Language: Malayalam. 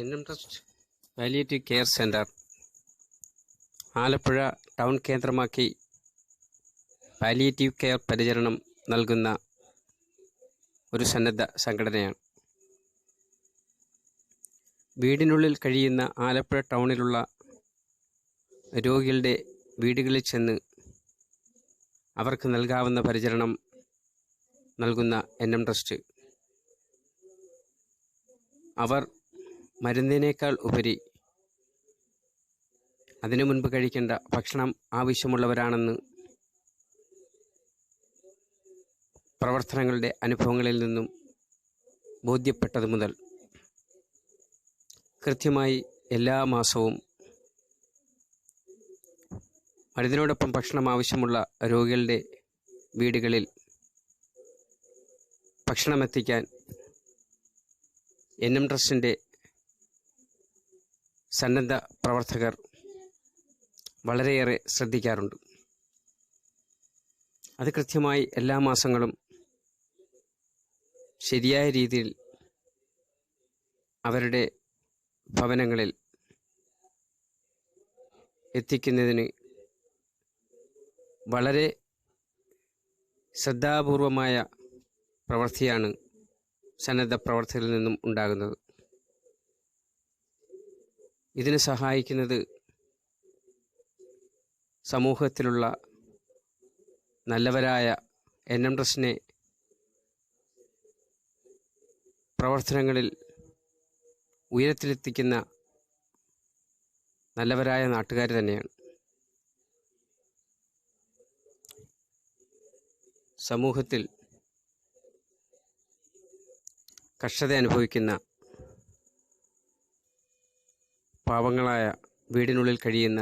N M trust palliative care centre Alappuzha town കേന്ദ്രമാക്കി പാലിയേറ്റീവ് കെയർ പരിചരണം നൽകുന്ന ഒരു സന്നദ്ധ സംഘടനയാണ്. വീടിനുള്ളിൽ കഴിയുന്ന ആലപ്പുഴ ടൗണിലുള്ള രോഗികളുടെ വീടുകളിൽ ചെന്ന് അവർക്ക് നൽകാവുന്ന പരിചരണം നൽകുന്ന എൻ എം ട്രസ്റ്റ്. അവർ മരുന്നിനേക്കാൾ ഉപരി അതിനു മുൻപ് കഴിക്കേണ്ട ഭക്ഷണം ആവശ്യമുള്ളവരാണെന്ന് പ്രവർത്തനങ്ങളുടെ അനുഭവങ്ങളിൽ നിന്നും ബോധ്യപ്പെട്ടത് മുതൽ കൃത്യമായി എല്ലാ മാസവും മരുന്നിനോടൊപ്പം ഭക്ഷണം ആവശ്യമുള്ള രോഗികളുടെ വീടുകളിൽ ഭക്ഷണം എത്തിക്കാൻ എൻ എം ട്രസ്റ്റിന്റെ സന്നദ്ധ പ്രവർത്തകർ വളരെയേറെ ശ്രദ്ധിക്കാറുണ്ട്. അത് കൃത്യമായി എല്ലാ മാസങ്ങളും ശരിയായ രീതിയിൽ അവരുടെ ഭവനങ്ങളിൽ എത്തിക്കുന്നതിന് വളരെ ശ്രദ്ധാപൂർവമായ പ്രവൃത്തിയാണ് സന്നദ്ധ പ്രവർത്തകരിൽ നിന്നും ഉണ്ടാകുന്നത്. ഇതിന് സഹായിക്കുന്നത് സമൂഹത്തിലുള്ള നല്ലവരായ എൻ എം ട്രസ്റ്റിനെ പ്രവർത്തനങ്ങളിൽ ഉയരത്തിലെത്തിക്കുന്ന നല്ലവരായ നാട്ടുകാർ തന്നെയാണ്. സമൂഹത്തിൽ കഷ്ടത അനുഭവിക്കുന്ന പാവങ്ങളായ വീടിനുള്ളിൽ കഴിയുന്ന